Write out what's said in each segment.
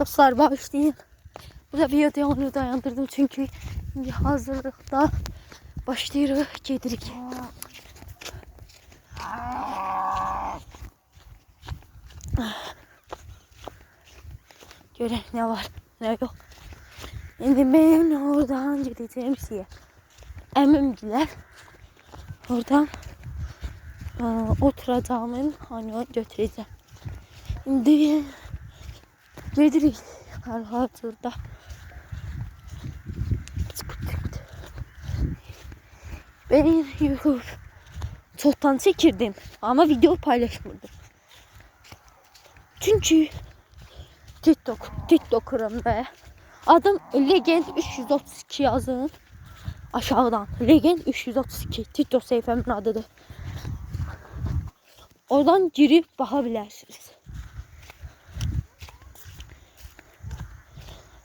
Dostlar bağışlayın. Burada videonu dayandırdım çünkü hazırlıkta başlıyoruz gedirik. Göre ne var ne yok. Şimdi ben oradan gideceğim şeye. Emimgiler. Oradan e, oturacağımın hani götüreceğim. Şimdi gedirik hazırda. Ben YouTube çoktan çekirdim ama video paylaşmadım. Çünkü TikTok, TikToker'ım be. Adım Legend 332 yazın. Aşağıdan. Legend 332. TikTok sayfamın adıdır. Oradan girip bakabilirsiniz.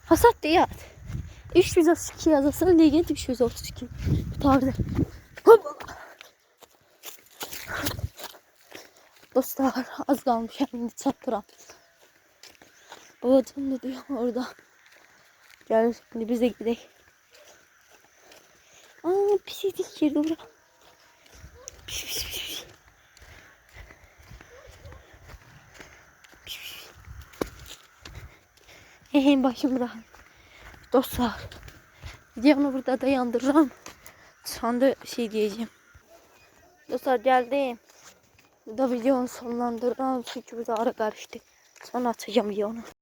Hasat diyat. 332 yazasın Legend 332. Tutardı. Hop. Dostlar az kalmış şimdi çatıram. Babacım da diyor orada. Gel şimdi biz de gidelim. Aa pislik girdi bura. Piş, piş, Hehe başımda. Dostlar. Videomu burada da yandıracağım. Şu anda şey diyeceğim. Dostlar geldim. Burada videonu sonlandıracağım çünkü burada ara karıştı. Sonra açacağım videonu.